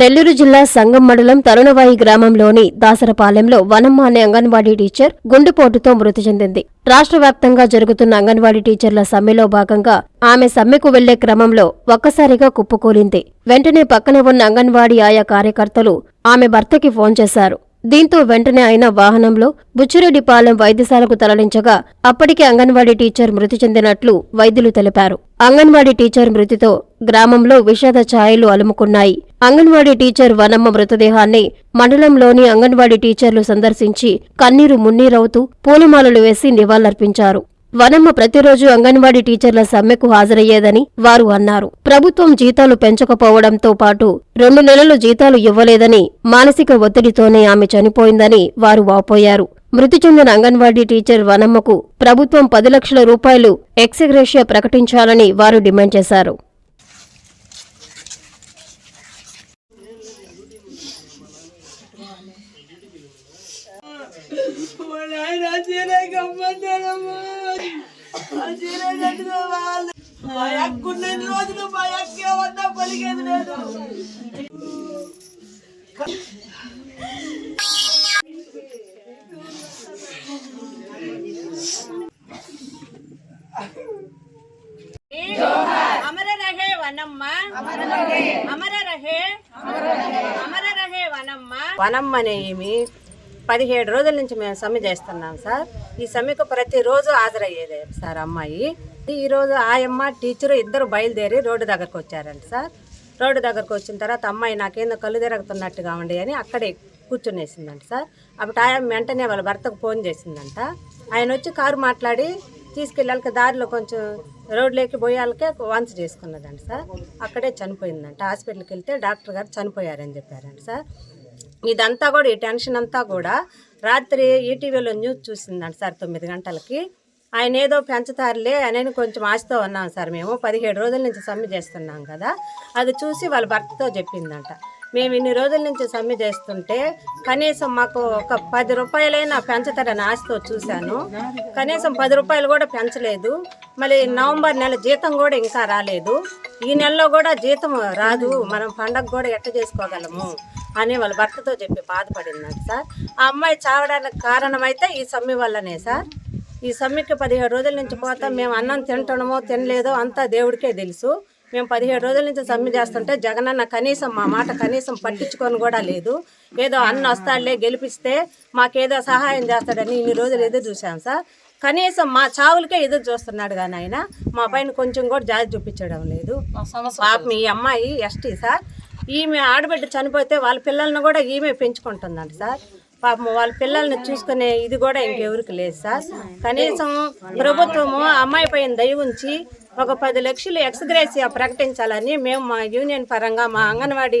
నెల్లూరు జిల్లా సంగం మండలం తరుణవాయి గ్రామంలోని దాసరపాలెంలో వనమ్మ అనే అంగన్వాడీ టీచర్ గుండెపోటుతో మృతి చెందింది. రాష్ట్ర వ్యాప్తంగా జరుగుతున్న అంగన్వాడీ టీచర్ల సమ్మెలో భాగంగా ఆమె సమ్మెకు వెళ్ళే క్రమంలో ఒక్కసారిగా కుప్పకూలింది. వెంటనే పక్కనే ఉన్న అంగన్వాడీ ఆయా కార్యకర్తలు ఆమె భర్తకి ఫోన్ చేశారు. దీంతో వెంటనే ఆయన వాహనంలో బుచ్చిరెడ్డిపాలెం వైద్యశాలకు తరలించగా అప్పటికే అంగన్వాడీ టీచర్ మృతి చెందినట్లు వైద్యులు తెలిపారు. అంగన్వాడీ టీచర్ మృతితో గ్రామంలో విషాద ఛాయలు అలుముకున్నాయి. అంగన్వాడీ టీచర్ వనమ్మ మృతదేహాన్ని మండలంలోని అంగన్వాడీ టీచర్లు సందర్శించి కన్నీరు మున్నీరవుతూ పూలమాలలు వేసి నివాళులర్పించారు. వనమ్మ ప్రతిరోజు అంగన్వాడీ టీచర్ల సమ్మెకు హాజరయ్యేదని వారు అన్నారు. ప్రభుత్వం జీతాలు పెంచకపోవడంతో పాటు రెండు నెలలు జీతాలు ఇవ్వలేదని మానసిక ఒత్తిడితోనే ఆమె చనిపోయిందని వారు వాపోయారు. మృతి చెందిన అంగన్వాడీ టీచర్ వనమ్మకు ప్రభుత్వం పది లక్షల రూపాయలు ఎక్స్గ్రేషియా ప్రకటించాలని వారు డిమాండ్ చేశారు. మా అక్క ఉన్నన్ని రోజులు మా అక్క ఏమన్నా పలికేది లేదు అమర రహే వనమ్మ. అమర రహే అమర రహే వనమ్మ వనమ్మ పదిహేడు రోజుల నుంచి మేము సమ్మె చేస్తున్నాం సార్. ఈ సమ్మెకు ప్రతిరోజు హాజరయ్యేది సార్ అమ్మాయి. ఈరోజు ఆయమ్మ టీచరు ఇద్దరు బయలుదేరి రోడ్డు దగ్గరకు వచ్చారంట సార్. రోడ్డు దగ్గరకు వచ్చిన తర్వాత అమ్మాయి నాకేందో కళ్ళు తిరుగుతున్నట్టుగా ఉండి అని అక్కడే కూర్చునేసిందంట సార్. అప్పుడు ఆయన వెంటనే వాళ్ళ భర్తకు ఫోన్ చేసిందంట. ఆయన వచ్చి కారు మాట్లాడి తీసుకెళ్ళాలకి దారిలో కొంచెం రోడ్లోకి పోయాలకే వంచ చేసుకున్నదంట సార్. అక్కడే చనిపోయిందంట. హాస్పిటల్కి వెళ్తే డాక్టర్ గారు చనిపోయారని చెప్పారంట సార్. ఇదంతా కూడా ఈ టెన్షన్ అంతా కూడా రాత్రి ఈటీవీలో న్యూస్ చూసిందంట సార్ తొమ్మిది గంటలకి. ఆయన ఏదో పెంచుతారులే అని కొంచెం ఆశతో ఉన్నాం సార్ మేము. పదిహేడు రోజుల నుంచి సమ్మె చేస్తున్నాం కదా. అది చూసి వాళ్ళ భర్తతో చెప్పిందంట. మేము ఇన్ని రోజుల నుంచి సమ్మె చేస్తుంటే కనీసం మాకు ఒక పది రూపాయలైనా పెంచుతారని ఆశతో చూశాను. కనీసం పది రూపాయలు కూడా పెంచలేదు. మళ్ళీ నవంబర్ నెల జీతం కూడా ఇంకా రాలేదు. ఈ నెలలో కూడా జీతం రాదు. మనం పండగ కూడా ఎట్ట చేసుకోగలము? అని వాళ్ళ భర్తతో చెప్పి బాధపడిందంట సార్. ఆ అమ్మాయి చావడానికి కారణమైతే ఈ సమ్మె వల్లనే సార్. ఈ సమ్మెకి పదిహేడు రోజుల నుంచి పోతాం మేము అన్నం తింటున్నామో తినలేదో అంతా దేవుడికే తెలుసు. మేము పదిహేడు రోజుల నుంచి సమ్మె చేస్తుంటే జగనన్న కనీసం మా మాట కనీసం పట్టించుకొని కూడా లేదు. ఏదో అన్న వస్తాడులే గెలిపిస్తే మాకేదో సహాయం చేస్తాడని ఇన్ని రోజులు ఎదురు చూసాం సార్. కనీసం మా చావులకే ఎదురు చూస్తున్నాడు కానీ ఆయన. మా పైన కొంచెం కూడా జాతి చూపించడం లేదు. పాపం ఈ అమ్మాయి ఎస్టీ సార్. ఈమె ఆడబిడ్డ చనిపోతే వాళ్ళ పిల్లల్ని కూడా ఈమె పెంచుకుంటుందంట సార్. పాపం వాళ్ళ పిల్లల్ని చూసుకునే ఇది కూడా ఇంకెవరికి లేదు సార్. కనీసం ప్రభుత్వము అమ్మాయి పైన దయ ఉంచి ఒక పది లక్షలు ఎక్స్గ్రేసియా ప్రకటించాలని మేము మా యూనియన్ పరంగా మా అంగన్వాడీ